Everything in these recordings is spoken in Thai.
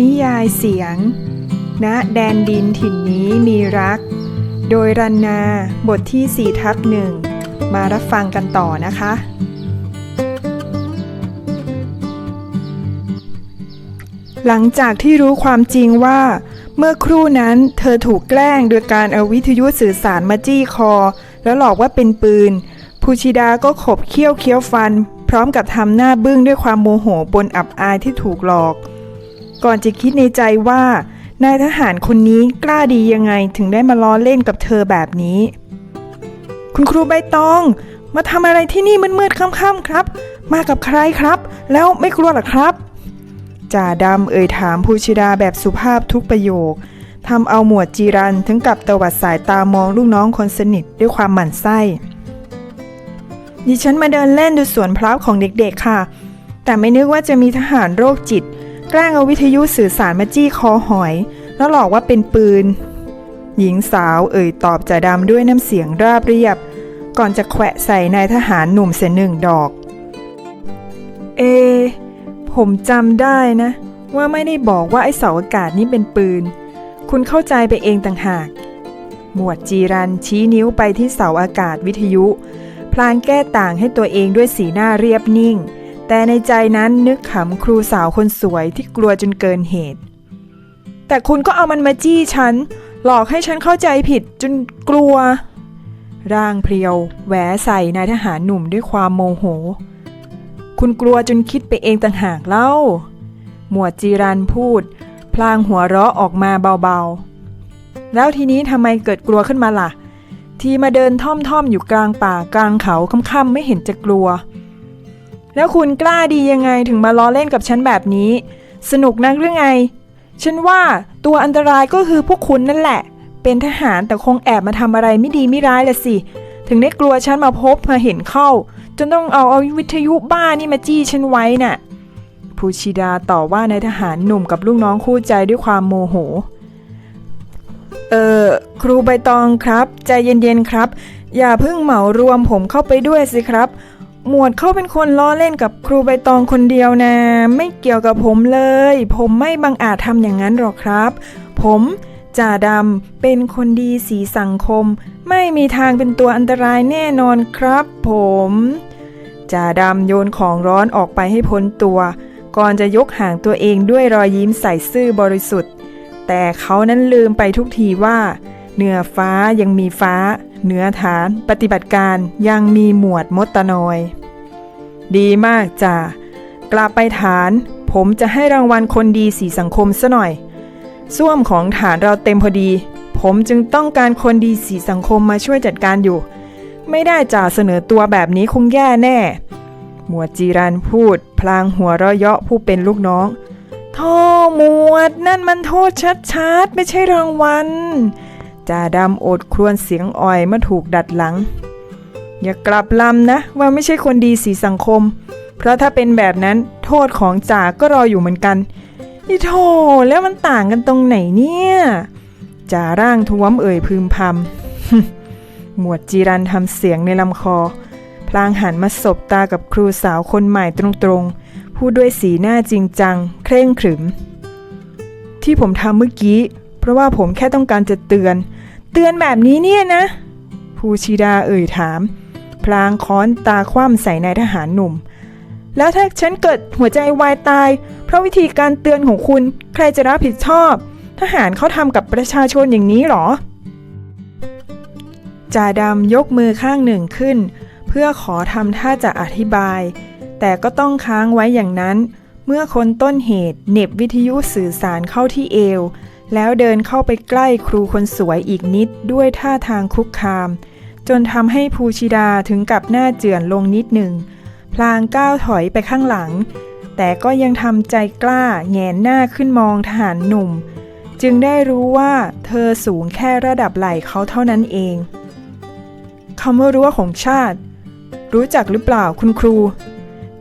นิยายเสียง ณ แดนดินถิ่นนี้มีรัก โดยรันนาบทที่ 4 ทับหนึ่ง มารับฟังกันต่อนะคะ หลังจากที่รู้ความจริงว่า เมื่อครู่นั้นเธอถูกแกล้งโดยการเอาวิทยุสื่อสารมาจี้คอ แล้วหลอกว่าเป็นปืนภูชิดาก็ขบเคี้ยวเคี้ยวฟัน พร้อมกับทำหน้าบึ้งด้วยความโมโหบนอับอายที่ถูกหลอก ก่อนจะคิดในใจว่านายทหารคนนี้กล้าดียังไงถึงได้มาล้อเล่นกับเธอแบบนี้ คุณครูใบตอง มาทำอะไรที่นี่มืดๆค่ำๆครับ มากับใครครับ แล้วไม่กลัวหรอครับจ่าดำเอ่ยถามภูชิดาแบบสุภาพทุกประโยคทำเอาหมวดจีรันถึงกับตวัดสายตามองลูกน้องคนสนิทด้วยความหมั่นไส้ ดิฉันมาเดินเล่นดูสวนพร้าวของเด็กๆค่ะ แต่ไม่นึกว่าจะมีทหารโรคจิต กล้งเอาวิทยุสื่อสารมาจี้คอหอย แล้วหลอกว่าเป็นปืน หญิงสาวเอ่ยตอบจ่าดำด้วยน้ำเสียงราบเรียบ ก่อนจะแขวะใส่นายทหารหนุ่มเสียหนึ่งดอก เอ ผมจำได้นะ ว่าไม่ได้บอกว่าไอ้เสาอากาศนี้เป็นปืน คุณเข้าใจไปเองต่างหาก หมวดจีรันชี้นิ้วไปที่เสาอากาศวิทยุ พลางแก้ต่างให้ตัวเองด้วยสีหน้าเรียบนิ่ง แต่ในใจนั้นนึกขำครูสาวคนสวยที่กลัวจนเกินเหตุ แต่คุณก็เอามันมาจี้ฉัน หลอกให้ฉันเข้าใจผิดจนกลัว ร่างเพรียวแหวใส่นายทหารหนุ่มด้วยความโมโห คุณกลัวจนคิดไปเองต่างหากเล่า หมวดจีรันพูด พลางหัวเราะออกมาเบาๆ แล้วทีนี้ทำไมเกิดกลัวขึ้นมาล่ะ ทีมาเดินท่อมๆอยู่กลางป่ากลางเขาค่ำๆไม่เห็นจะกลัว แล้วคุณกล้าดียังไงถึงมาล้อเล่นกับฉันแบบนี้ สนุกนักหรือไง ฉันว่าตัวอันตรายก็คือพวกคุณนั่นแหละ เป็นทหารแต่คงแอบมาทำอะไรไม่ดีไม่ร้ายละสิ ถึงได้กลัวฉันมาพบมาเห็นเข้า จนต้องเอาเอาวิทยุบ้านี่มาจี้ฉันไว้น่ะภูชิดาต่อว่านายทหารหนุ่มกับลูกน้องคู่ใจด้วยความโมโห เออครูใบตองครับ ใจเย็นๆครับ อย่าเพิ่งเหมารวมผมเข้าไปด้วยสิครับ หมวดเขาเป็นคนล้อเล่นกับครูใบตองคนเดียวนะ ไม่เกี่ยวกับผมเลย ผมไม่บังอาจทำอย่างนั้นหรอกครับ ผมจ่าดำเป็นคนดีสีสังคม ไม่มีทางเป็นตัวอันตรายแน่นอนครับ ผมจ่าดำโยนของร้อนออกไปให้พ้นตัว ก่อนจะยกห่างตัวเองด้วยรอยยิ้มใส่ซื่อบริสุทธิ์ แต่เขานั้นลืมไปทุกทีว่า เหนือฟ้ายังมีฟ้า เหนือฐานปฏิบัติการยังมีหมวดมดตนอย ดีมากจ้ากลับไปฐาน ผมจะให้รางวัลคนดีสีสังคมซะหน่อย ส้วมของฐานเราเต็มพอดี ผมจึงต้องการคนดีสีสังคมมาช่วยจัดการอยู่ ไม่ได้จ่าเสนอตัวแบบนี้คงแย่แน่ หมวดจีรันพูด พลางหัวเราะเยาะผู้เป็นลูกน้องโทษหมวดนั่นมันโทษชัดๆ ไม่ใช่รางวัล จ่าดำโอดครวญเสียงอ่อยเมื่อถูกดัดหลัง อย่ากลับลำนะ ว่าไม่ใช่คนดีสีสังคม เพราะถ้าเป็นแบบนั้นโทษของจ่าก็รออยู่เหมือนกันนี่โทแล้วมันต่างกันตรงไหนเนี่ยจ่าร่างท้วมเอ่ยพึมพำหมวดจีรันทำเสียงในลำคอ พลางหันมาสบตากับครูสาวคนใหม่ตรงๆพูดด้วยสีหน้าจริงจัง เคร่งขรึม ที่ผมทำเมื่อกี้ เพราะว่าผมแค่ต้องการจะเตือน เตือนแบบนี้เนี่ยนะ ภูชิดาเอ่ยถาม พลางค้อนตาคว่ำใส่นายทหารหนุ่ม แล้วถ้าฉันเกิดหัวใจวายตาย เพราะวิธีการเตือนของคุณใครจะรับผิดชอบ ทหารเขาทำกับประชาชนอย่างนี้หรอจ่าดำยกมือข้างหนึ่งขึ้น เพื่อขอทำท่าจะอธิบาย แต่ก็ต้องค้างไว้อย่างนั้น เมื่อคนต้นเหตุเน็บวิทยุสื่อสารเข้าที่เอว แล้วเดินเข้าไปใกล้ครูคนสวยอีกนิดด้วยท่าทางคุกคาม จนทำให้ภูชิดาถึงกับหน้าเจือนลงนิดหนึ่ง พลางก้าวถอยไปข้างหลัง แต่ก็ยังทำใจกล้าแงนหน้าขึ้นมองทหารหนุ่ม จึงได้รู้ว่าเธอสูงแค่ระดับไหล่เขาเท่านั้นเองคำว่ารั้วของชาติ รู้จักหรือเปล่าคุณครู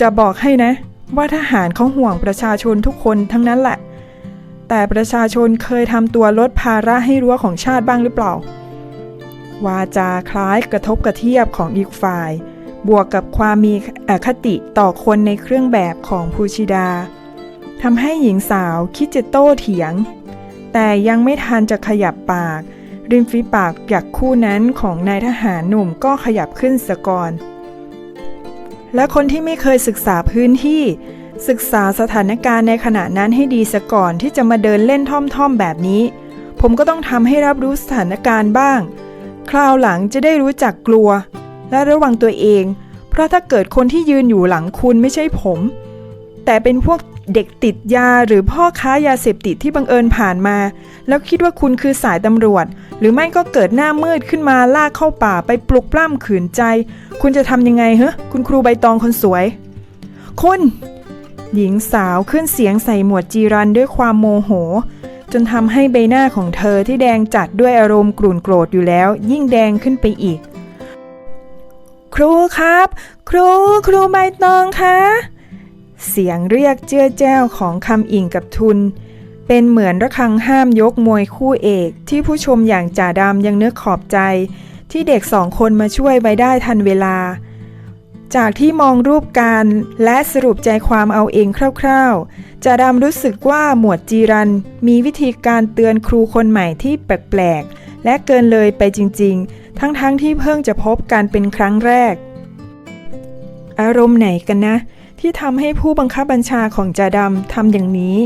จะบอกให้นะ ว่าทหารเขาห่วงประชาชนทุกคนทั้งนั้นแหละ แต่ประชาชนเคยทำตัวลดภาระให้รั้วของชาติบ้างหรือเปล่า วาจาคล้ายกระทบกระเทียบของอีกฝ่าย บวกกับความมีอคติต่อคนในเครื่องแบบของภูชิดาทำให้หญิงสาวคิดจะโต้เถียง แต่ยังไม่ทันจะขยับปาก ริมฝีปากหยักคู่นั้นของนายทหารหนุ่มก็ขยับขึ้นสะก่อน และคนที่ไม่เคยศึกษาพื้นที่ ศึกษาสถานการณ์ในขณะนั้นให้ดีซะก่อนที่จะมาเดินเล่นท่อมๆแบบนี้ ผมก็ต้องทำให้รับรู้สถานการณ์บ้าง คราวหลังจะได้รู้จักกลัว และระวังตัวเอง เพราะถ้าเกิดคนที่ยืนอยู่หลังคุณไม่ใช่ผม แต่เป็นพวกเด็กติดยาหรือพ่อค้ายาเสพติดที่บังเอิญผ่านมา แล้วคิดว่าคุณคือสายตำรวจ หรือไม่ก็เกิดหน้ามืดขึ้นมาลากเข้าป่าไปปลุกปล้ำขืนใจ คุณจะทำยังไงเฮ้คุณครูใบตองคนสวย คุณ หญิงสาวขึ้นเสียงใส่หมวดจีรันด้วยความโมโห จนทำให้ใบหน้าของเธอที่แดงจัดด้วยอารมณ์กลุ่นโกรธอยู่แล้ว ยิ่งแดงขึ้นไปอีก ครูครับ ครูครูใบตองคะเสียงเรียกเจ้อแจ้วของคำอิงกับทุน เป็นเหมือนระฆังห้ามยกมวยคู่เอก ที่ผู้ชมอย่างจ่าดำยังเนึกขอบใจ ที่เด็กสองคนมาช่วยไว้ได้ทันเวลา จากที่มองรูปการและสรุปใจความเอาเองคร่าวๆจ่าดำรู้สึกว่าหมวดจีรันมีวิธีการเตือนครูคนใหม่ที่แปลกๆ และเกินเลยไปจริงๆ ทั้งๆทที่เพิ่งจะพบกันเป็นครั้งแรก อารมณ์ไหนกันนะ ที่ทำให้ผู้บังคับบัญชาของจ่าดำทำอย่างนี้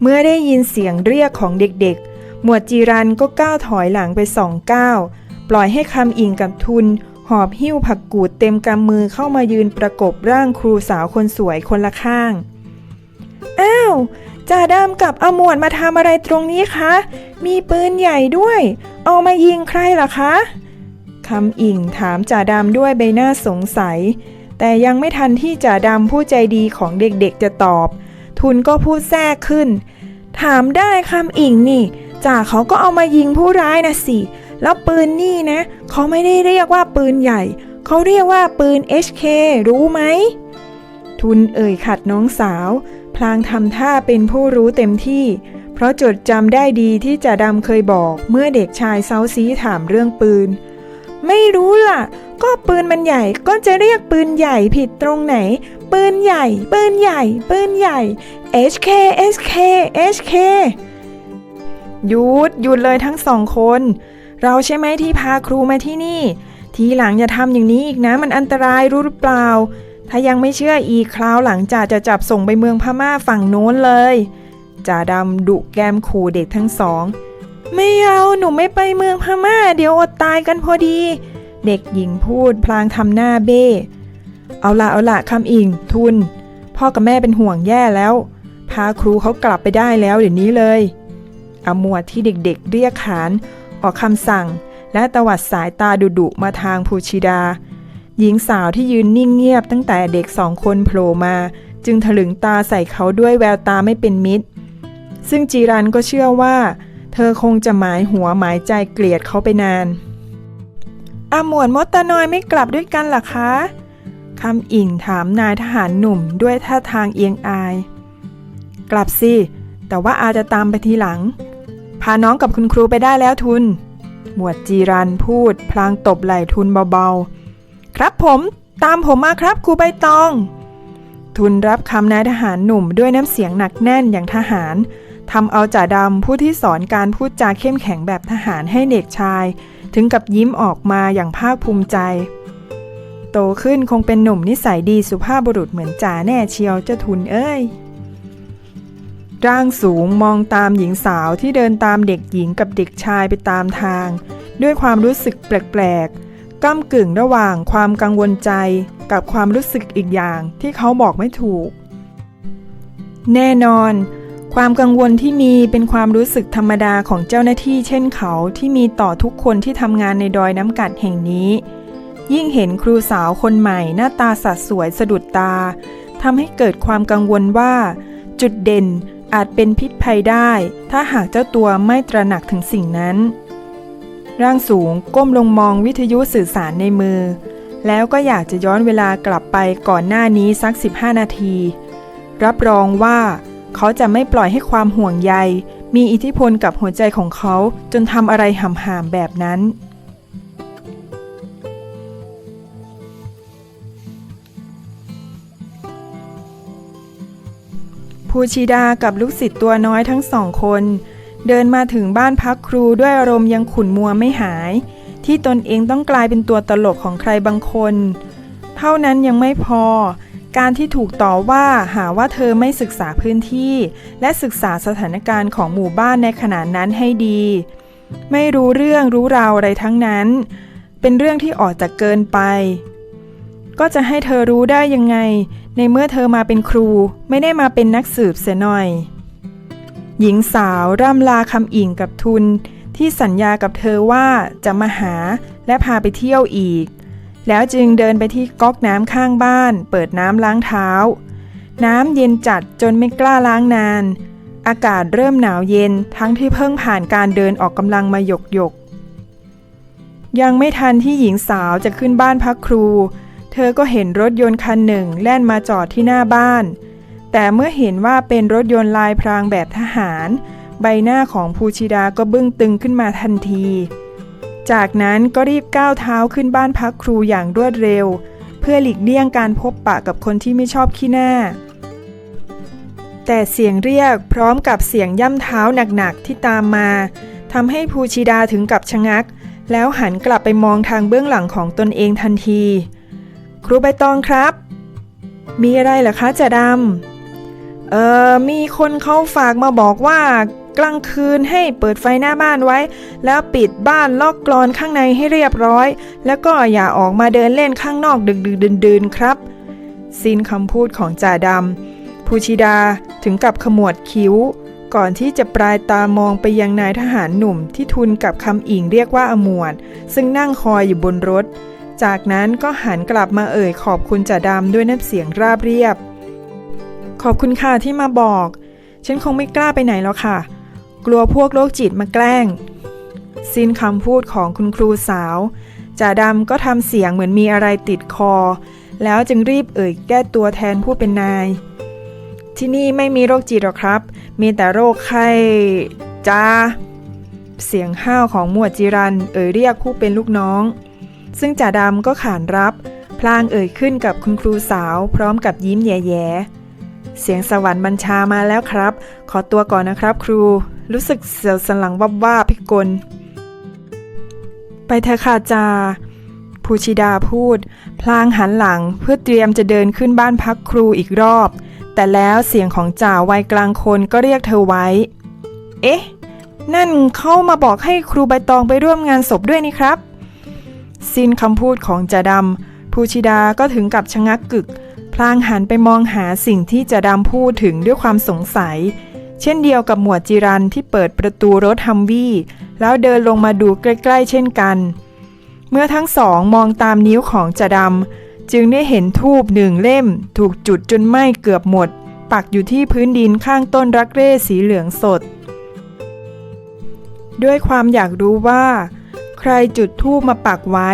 เมื่อได้ยินเสียงเรียกของเด็กๆ หมวดจีรันก็ก้าวถอยหลังไปสองก้าวปล่อยให้คำอิงกับทุน หอบหิ้วผักกูดเต็มกำมือเข้ามายืนประกบร่างครูสาวคนสวยคนละข้าง อ้าวจ่าดำกับอมวดมาทำอะไรตรงนี้คะ มีปืนใหญ่ด้วย เอามายิงใครล่ะคะคำอิงถามจ่าดำด้วยใบหน้าสงสัย แต่ยังไม่ทันที่จ่าดำผู้ใจดีของเด็กๆจะตอบ ทุนก็พูดแทรกขึ้น ถามได้คำอิงนี่จ่าเขาก็เอามายิงผู้ร้ายนะสิ แล้วปืนนี่นะ เขาไม่ได้เรียกว่าปืนใหญ่ เขาเรียกว่าปืน HK รู้ไหม ทุนเอ่ยขัดน้องสาว พลางทำท่าเป็นผู้รู้เต็มที่ เพราะจดจำได้ดีที่จ่าดำเคยบอกเมื่อเด็กชายเซาซีถามเรื่องปืน ไม่รู้ล่ะ ก็ปืนมันใหญ่ก็จะเรียกปืนใหญ่ผิดตรงไหน ปืนใหญ่ ปืนใหญ่ ปืนใหญ่ HK HK HK หยุดหยุดเลยทั้งสองคน เราใช่ไหมที่พาครูมาที่นี่ ทีหลังอย่าทำอย่างนี้อีกนะมันอันตรายรู้หรือเปล่า ถ้ายังไม่เชื่ออีกคราวหลังจ่าจะจับส่งไปเมืองพม่าฝั่งโน้นเลยจ่าดำดุแกมขู่เด็กทั้งสอง ไม่เอาหนูไม่ไปเมืองพม่า เดี๋ยวอดตายกันพอดี เด็กหญิงพูดพลางทำหน้าเบ้เอาละเอาละคำอิงทุน พ่อกับแม่เป็นห่วงแย่แล้ว พาครูเขากลับไปได้แล้วเดี๋ยวนี้เลยอมวดที่เด็กๆเรียกขาน ออกคำสั่ง และตวัดสายตาดุๆมาทางภูชิดา หญิงสาวที่ยืนนิ่งเงียบตั้งแต่เด็กสองคนโผล่มา จึงถลึงตาใส่เขาด้วยแววตาไม่เป็นมิตร ซึ่งจีรันก็เชื่อว่า เธอคงจะหมายหัวหมายใจเกลียดเขาไปนานอาหมวดมดตานอยไม่กลับด้วยกันหรอคะคำอิ่งถามนายทหารหนุ่มด้วยท่าทางเอียงอาย กลับสิ แต่ว่าอาจะตามไปทีหลัง พาน้องกับคุณครูไปได้แล้วทุน หมวดจีรันพูด พลางตบไหล่ทุนเบาๆ ครับผม ตามผมมาครับครูใบตอง ทุนรับคำนายทหารหนุ่มด้วยน้ำเสียงหนักแน่นอย่างทหารทำเอาจ่าดำผู้ที่สอนการพูดจาเข้มแข็งแบบทหารให้เด็กชาย ถึงกับยิ้มออกมาอย่างภาคภูมิใจ โตขึ้นคงเป็นหนุ่มนิสัยดีสุภาพบุรุษเหมือนจ่าแน่เชียวเจ้าทุนเอ้ย ร่างสูงมองตามหญิงสาวที่เดินตามเด็กหญิงกับเด็กชายไปตามทาง ด้วยความรู้สึกแปลกๆก้ากึ่งระหว่างความกังวลใจกับความรู้สึกอีกอย่างที่เขาบอกไม่ถูก แน่นอน ความกังวลที่มีเป็นความรู้สึกธรรมดาของเจ้าหน้าที่เช่นเขาที่มีต่อทุกคนที่ทำงานในดอยน้ำกัดแห่งนี้ ยิ่งเห็นครูสาวคนใหม่หน้าตาสัดสวยสะดุดตาทำให้เกิดความกังวลว่า จุดเด่น อาจเป็นพิษภัยได้ ถ้าหากเจ้าตัวไม่ตระหนักถึงสิ่งนั้น ร่างสูงก้มลงมองวิทยุสื่อสารในมือ แล้วก็อยากจะย้อนเวลากลับไปก่อนหน้านี้สัก 15 นาที รับรองว่า เขาจะไม่ปล่อยให้ความห่วงใย มีอิทธิพลกับหัวใจของเขาจนทำอะไรห่ำๆแบบนั้น ภูชิดากับลูกศิษย์ตัวน้อยทั้งสองคน เดินมาถึงบ้านพักครูด้วยอารมณ์ยังขุ่นมัวไม่หาย ที่ตนเองต้องกลายเป็นตัวตลกของใครบางคน เท่านั้นยังไม่พอ การที่ถูกต่อว่าหาว่าเธอไม่ศึกษาพื้นที่ และศึกษาสถานการณ์ของหมู่บ้านในขณะนั้นให้ดี ไม่รู้เรื่องรู้ราวอะไรทั้งนั้น เป็นเรื่องที่ออกจากเกินไป ก็จะให้เธอรู้ได้ยังไง ในเมื่อเธอมาเป็นครูไม่ได้มาเป็นนักสืบเสียหน่อย หญิงสาวร่ำลาคำอิ่งกับทุน ที่สัญญากับเธอว่าจะมาหาและพาไปเที่ยวอีก แล้วจึงเดินไปที่ก๊อกน้ำข้างบ้าน เปิดน้ำล้างเท้า น้ำเย็นจัดจนไม่กล้าล้างนาน อากาศเริ่มหนาวเย็นทั้งที่เพิ่งผ่านการเดินออกกำลังมาหยกหยกยังไม่ทันที่หญิงสาวจะขึ้นบ้านพักครู เธอก็เห็นรถยนต์คันหนึ่งแล่นมาจอดที่หน้าบ้าน แต่เมื่อเห็นว่าเป็นรถยนต์ลายพรางแบบทหาร ใบหน้าของภูชิดาก็บึ้งตึงขึ้นมาทันที จากนั้นก็รีบก้าวเท้าขึ้นบ้านพักครูอย่างรวดเร็ว เพื่อหลีกเลี่ยงการพบปะกับคนที่ไม่ชอบขี้หน้า แต่เสียงเรียกพร้อมกับเสียงย่ำเท้าหนักๆที่ตามมาทำให้ภูชิดาถึงกับชะงัก แล้วหันกลับไปมองทางเบื้องหลังของตนเองทันที ครูใบตองครับ มีอะไรเหรอคะจ่าดำ เอ่อ มีคนเขาฝากมาบอกว่ากลางคืนให้เปิดไฟหน้าบ้านไว้ แล้วปิดบ้านล็อกกรอนข้างในให้เรียบร้อย แล้วก็อย่าออกมาเดินเล่นข้างนอกดึกดึกๆดื่นครับ สิ้นคำพูดของจ่าดำภูชิดาถึงกับขมวดคิ้ว ก่อนที่จะปลายตามองไปยังนายทหารหนุ่มที่ทุนกับคำอิงเรียกว่าอมวด ซึ่งนั่งคอยอยู่บนรถ จากนั้นก็หันกลับมาเอ่ยขอบคุณจ่าดำด้วยน้ำเสียงราบเรียบ ขอบคุณค่ะที่มาบอก ฉันคงไม่กล้าไปไหนแล้วค่ะ กลัวพวกโรคจิตมาแกล้ง สิ้นคำพูดของคุณครูสาวจ่าดำก็ทำเสียงเหมือนมีอะไรติดคอ แล้วจึงรีบเอ่ยแก้ตัวแทนผู้เป็นนาย ที่นี่ไม่มีโรคจิตหรอกครับ มีแต่โรคไข้จ้าเสียงห้าวของหมวดจิรันเอ่ยเรียกผู้เป็นลูกน้อง ซึ่งจ่าดำก็ขานรับ พลางเอ่ยขึ้นกับคุณครูสาวพร้อมกับยิ้มแย่ๆ เสียงสวรรค์บัญชามาแล้วครับ ขอตัวก่อนนะครับครู รู้สึกเสียวสันหลังวับว่าพิกล ไปเถอะค่ะจาภูชิดาพูด พลางหันหลังเพื่อเตรียมจะเดินขึ้นบ้านพักครูอีกรอบ แต่แล้วเสียงของจ่าวัยกลางคนก็เรียกเธอไว้ เอ๊ะ นั่นเข้ามาบอกให้ครูใบตองไปร่วมงานศพด้วยนี่ครับ สิ้นคำพูดของจ่าดำภูชิดาก็ถึงกับชะงักกึก พลางหันไปมองหาสิ่งที่จ่าดำพูดถึงด้วยความสงสัย เช่นเดียวกับหมวดจิรันที่เปิดประตูรถฮัมวี่แล้วเดินลงมาดูใกล้ ๆ เช่นกัน เมื่อทั้งสองมองตามนิ้วของจ่าดำจึงได้เห็นทูบหนึ่งเล่ม ถูกจุดจนไหม้เกือบหมด ปักอยู่ที่พื้นดินข้างต้นรักเร่สีเหลืองสด ด้วยความอยากรู้ว่า ครจุดทูบมาปักไว้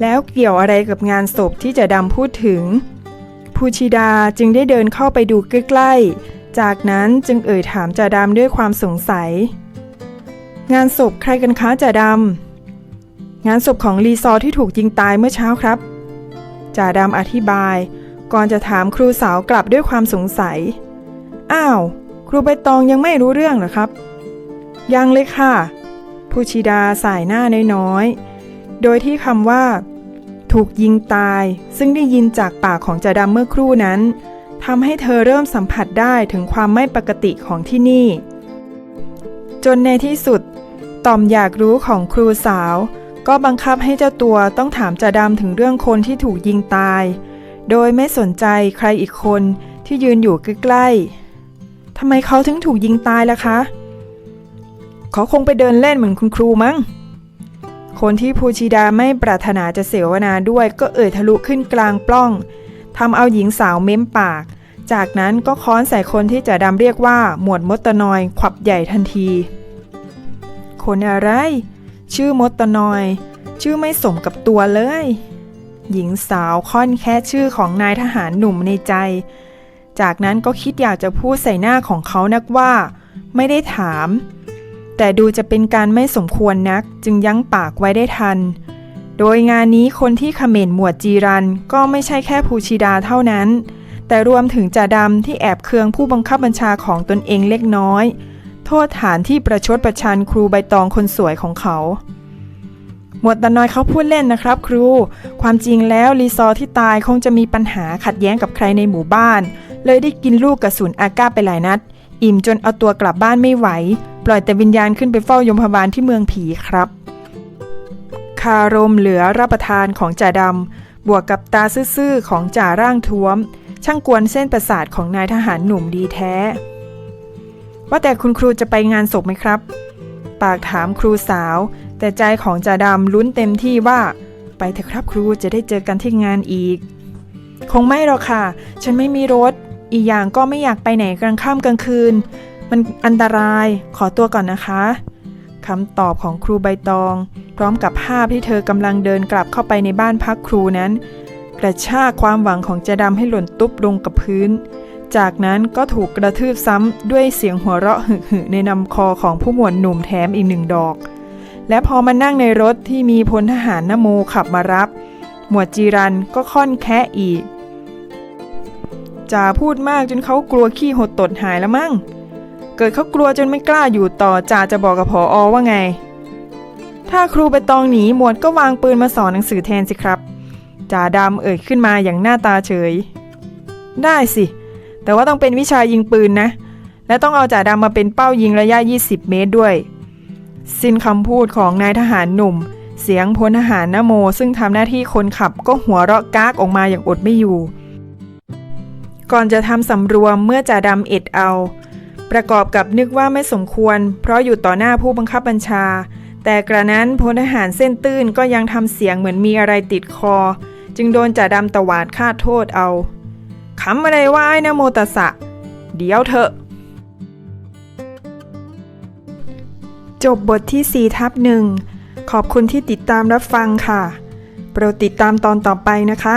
แล้วเกี่ยวอะไรกับงานศพที่จะดำพูดถึง ภูชิดาจึงได้เดินเข้าไปดูใกล้ๆ จากนั้นจึงเอ่ยถามจ่าดำด้วยความสงสัย งานศพใครกันคะจ่าดำงานศพของรีซอที่ถูกยิงตายเมื่อเช้าครับจ่าดำอธิบาย ก่อนจะถามครูสาวกลับด้วยความสงสัย อ้าว ครูใบตองยังไม่รู้เรื่องหรอครับ ยังเลยค่ะ ผู้ชิดาสายหน้าน้อยๆ โดยที่คำว่า ถูกยิงตายซึ่งได้ยินจากปากของจาดำเมื่อครู่นั้นทำให้เธอเริ่มสัมผัสได้ถึงความไม่ปกติของที่นี่ จนในที่สุด ต่อมอยากรู้ของครูสาว ก็บังคับให้เจ้าตัวต้องถามจาดำถึงเรื่องคนที่ถูกยิงตาย โดยไม่สนใจใครอีกคนที่ยืนอยู่ใกล้ๆทำไมเขาถึงถูกยิงตายล่ะคะ เขาคงไปเดินเล่นเหมือนคุณครูมั้ง คนที่ภูชิดาไม่ปรารถนาจะเสวนาด้วยก็เอ่ยทะลุขึ้นกลางปล้องทำเอาหญิงสาวเม้มปาก จากนั้นก็ค้อนใส่คนที่จะดำเรียกว่าหมวดมดตนอยขวับใหญ่ทันที คนอะไร ชื่อมดตนอย ชื่อไม่สมกับตัวเลย หญิงสาวค่อนแค่ชื่อของนายทหารหนุ่มในใจ จากนั้นก็คิดอยากจะพูดใส่หน้าของเขานักว่า ไม่ได้ถาม แต่ดูจะเป็นการไม่สมควรนักจึงยั้งปากไว้ได้ทัน โดยงานนี้คนที่เขม่นหมวดจีรันก็ไม่ใช่แค่ภูชิดาเท่านั้น แต่รวมถึงจ่าดำที่แอบเคืองผู้บังคับบัญชาของตนเองเล็กน้อย โทษฐานที่ประชดประชันครูใบตองคนสวยของเขา หมวดตาน้อยเขาพูดเล่นนะครับครู ความจริงแล้วรีซอที่ตายคงจะมีปัญหาขัดแย้งกับใครในหมู่บ้าน เลยได้กินลูกกระสุนอาก้าไปหลายนัด อิ่มจนเอาตัวกลับบ้านไม่ไหว ปล่อยแต่วิญญาณขึ้นไปเฝ้ายมพบาลที่เมืองผีครับ คารมเหลือรับประทานของจ่าดำบวกกับตาซื่อๆของจ่าร่างท้วม ช่างกวนเส้นประสาทของนายทหารหนุ่มดีแท้ ว่าแต่คุณครูจะไปงานศพไหมครับ ปากถามครูสาว แต่ใจของจ่าดำลุ้นเต็มที่ว่า ไปเถอะครับครูจะได้เจอกันที่งานอีก คงไม่หรอกค่ะ ฉันไม่มีรถ อีกอย่างก็ไม่อยากไปไหนกลางค่ำกลางคืน มันอันตราย ขอตัวก่อนนะคะคำตอบของครูใบตอง พร้อมกับภาพที่เธอกำลังเดินกลับเข้าไปในบ้านพักครูนั้น กระชากความหวังของจ่าดำให้หล่นตุ๊บลงกับพื้น จากนั้นก็ถูกกระทืบซ้ำด้วยเสียงหัวเราะหึ่ในนำคอของผู้หมวดหนุ่มแถมอีกหนึ่งดอก และพอมานั่งในรถที่มีพลทหารนโมขับมารับ หมวดจีรันก็ค่อนแคะอีกจ่าพูดมากจนเขากลัวขี้หดตดหายแล้วมั้ง เกิดเขากลัวจนไม่กล้าอยู่ต่อจ่าจะบอกกับผออว่าไง ถ้าครูไปตองหนีหมวดก็วางปืนมาสอนหนังสือแทนสิครับจ่าดำเอ่ยขึ้นมาอย่างหน้าตาเฉย ได้สิ แต่ว่าต้องเป็นวิชายิงปืนนะ และต้องเอาจ่าดำมาเป็นเป้ายิงระยะ 20 เมตรด้วย สิ้นคำพูดของนายทหารหนุ่ม เสียงพลทหารนโม ซึ่งทำหน้าที่คนขับก็หัวเราะกากออกมาอย่างอดไม่อยู่ ก่อนจะทำสำรวมเมื่อจ่าดำเอ็ดเอา ประกอบกับนึกว่าไม่สมควร เพราะอยู่ต่อหน้าผู้บังคับบัญชา แต่กระนั้นพลทหารเส้นตื้นก็ยังทำเสียงเหมือนมีอะไรติดคอ จึงโดนจ่าดำตวาดฆ่าโทษเอาขำอะไรว่าไอ้นโมตสะ เดี๋ยวเถอะ จบบทที่ 4 ทับหนึ่งขอบคุณที่ติดตามรับฟังค่ะ โปรดติดตามตอนต่อไปนะคะ